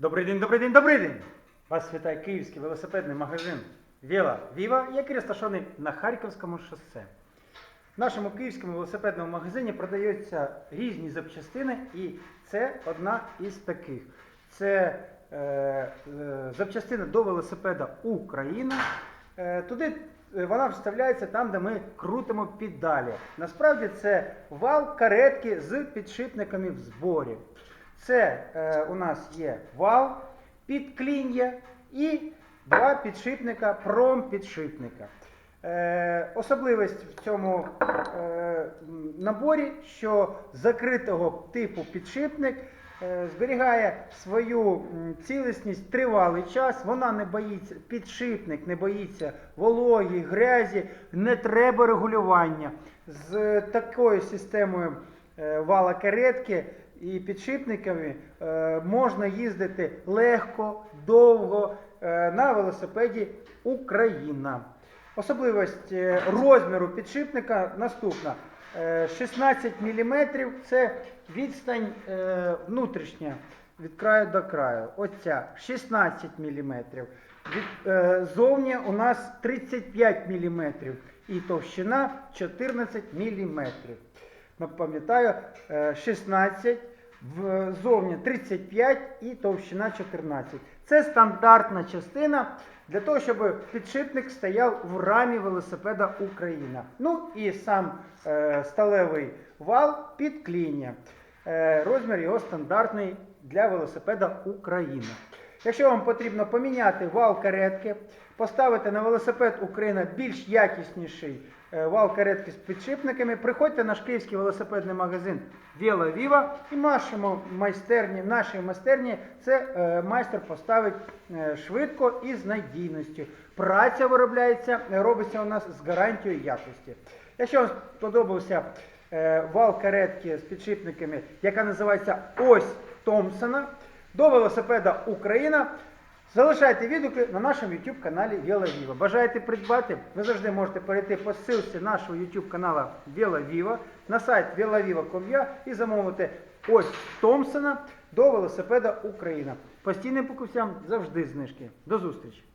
Добрий день, добрий день, добрий день! Вас вітає київський велосипедний магазин Віла Віва, який розташований на Харківському шосе. В нашому київському велосипедному магазині продаються різні запчастини, і це одна із таких. Це е, е, запчастина до велосипеда Україна. Е, туди е, вона вставляється там, де ми крутимо педалі. Насправді це вал каретки з підшипниками в зборі. Це е, у нас є вал, підклін'я і два підшипника, промпідшипника. Е, особливість в цьому е, наборі, що закритого типу підшипник е, зберігає свою цілісність тривалий час. Вона не боїться, підшипник не боїться вологі, грязі, не треба регулювання. З такою системою е, вала каретки і підшипниками е, можна їздити легко, довго е, на велосипеді Україна. Особливість е, розміру підшипника наступна. Е, 16 мм це відстань внутрішня від краю до краю. Оця 16 мм. Зовні у нас 35 мм і товщина 14 мм. Пам'ятаю, е, 16, в- зовні 35 і товщина 14. Це стандартна частина для того, щоб підшипник стояв в рамі велосипеда Україна. Ну і сам е, сталевий вал під кління. Е, розмір його стандартний для велосипеда Україна. Якщо вам потрібно поміняти вал каретки, поставити на велосипед Україна більш якісніший е, вал каретки з підшипниками, приходьте в наш київський велосипедний магазин Віла Віва і нашому майстерні, нашій майстерні це е, майстер поставить е, швидко і з надійністю. Праця виробляється, робиться у нас з гарантією якості. Якщо вам сподобався вал каретки з підшипниками, яка називається Ось Томпсона, до велосипеда Україна. Залишайте відгуки на нашому YouTube каналі Віва. Бажаєте придбати? Ви завжди можете перейти по ссылці нашого YouTube каналу Віва на сайт vilaviva.com і замовити ось Томпсона до велосипеда Україна. Постійним покупцям завжди знижки. До зустрічі!